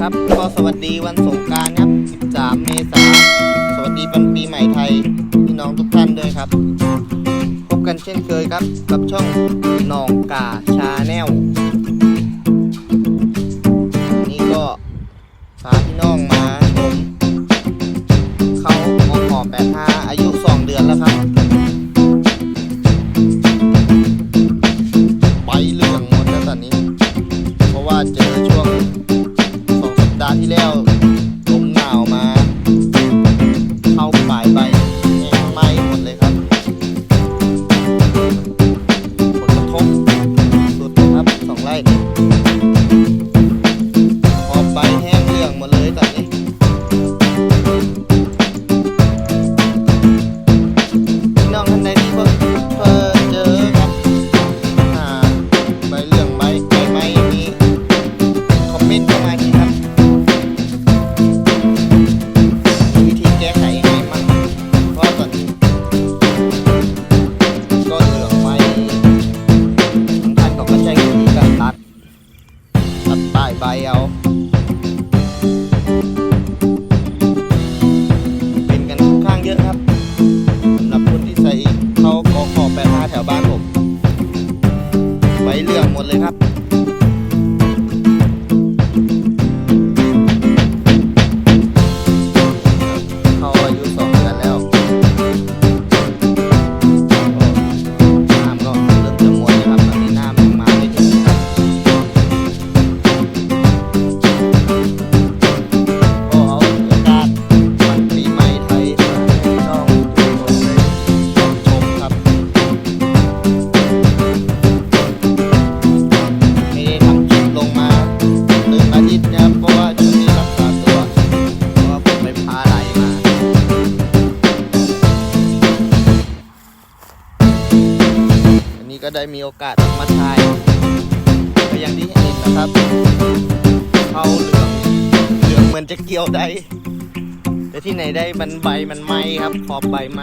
ครับก็สวัสดีวันสงการครับ 13 เมษายนสวัสดีวันปีใหม่ไทย พี่น้องทุกท่านด้วยครับ พบกันเช่นเคยครับ กับช่องหนองกาชาแนลนี่ก็พาพี่น้องมาชมเขาออกหอ85อายุ 2 เดือนแล้วครับ ดาห์ที่แล้วลมหนาวมาเข้าป่ายใบแห้งไหม้หมดเลยครับผลกระทบสุดเลยครับสองไร่ ตัด นี้ก็ได้มีโอกาสมาถ่ายก็อย่างที่เห็นนะครับเขาเหลืองเหลืองเหมือนจะเกี่ยวได้ แต่ที่ไหนได้มันใบมันไหมครับขอบใบไหม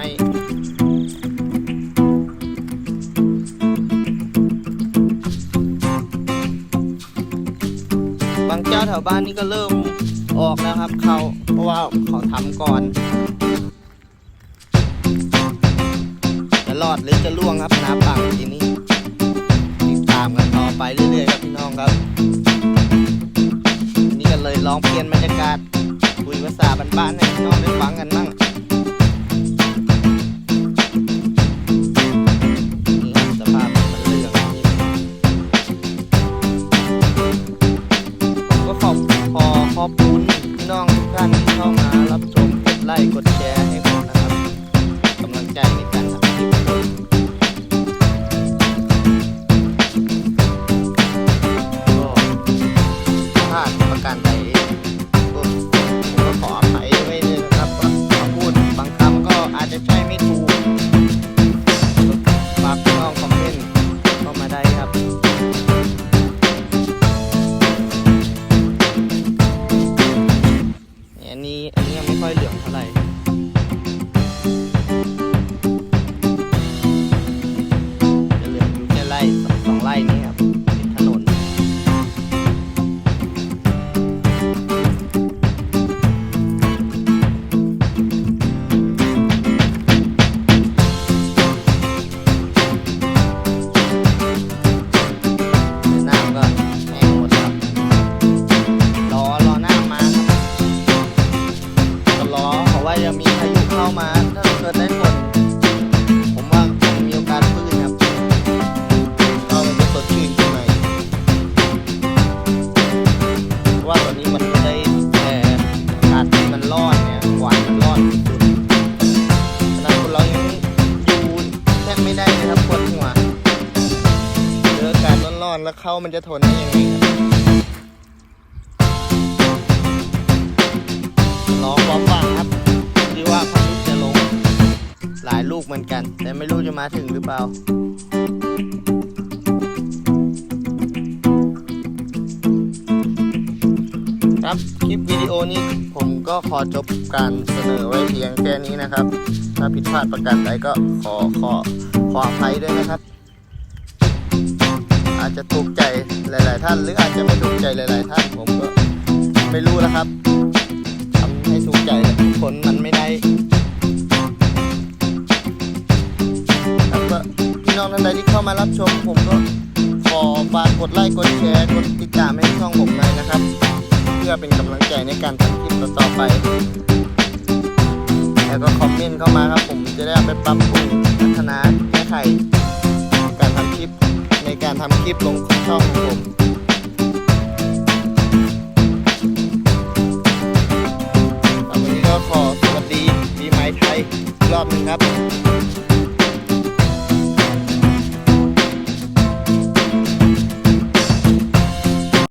บางเจ้าแถวบ้านนี่ก็เริ่มออกแล้วครับเขาเพราะว่าเขาทำก่อนจะรอดหรือจะล่วงครับน้ำปังทีนี้ ลองเปลี่ยนบรรยากาศ คุยภาษาบ้านๆให้น้องได้ฟังกันบ้างนี่ครับสภาพมันเลืองนี่ผมก็ขอบขอขอบคุณพี่น้องทุกท่านที่เข้ามารับชมกดไลค์กดแชร์ให้ผมนะครับกำลังใจในการทำ อยเหลืองเท่าไหร่ แล้วเข้ามันจะทนได้ยังไงครับรอความหวังครับที่ว่าพายุจะลง หลายลูกเหมือนกัน แต่ไม่รู้จะมาถึงหรือเปล่าครับ คลิปวิดีโอนี้ผมก็ขอจบการเสนอไว้เพียงแค่นี้นะครับ ถ้าผิดพลาดประการใดก็ขอขอขออภัยด้วยนะครับ อาจจะถูกใจหลาย ๆ ท่าน หรืออาจจะไม่ถูกใจหลาย ๆ ท่าน ผมก็ไม่รู้แล้วครับทำให้ถูกใจทุกคนมันไม่ได้ครับก็พี่น้องท่านใดที่เข้ามารับชม ผมก็ขอฝากกดไลค์กดแชร์กดติดตามให้ช่องผมหน่อยนะครับ เพื่อเป็นกำลังใจในการทำคลิปต่อๆไปแล้วก็คอมเมนต์เข้ามาครับ ผมจะได้เอาไปปรับปรุงพัฒนาแก้ไข ในการทำคลิปลงของช่องของผมวันนี้ก็ขอสวัสดีปีใหม่ไทยรอบหนึ่งครับ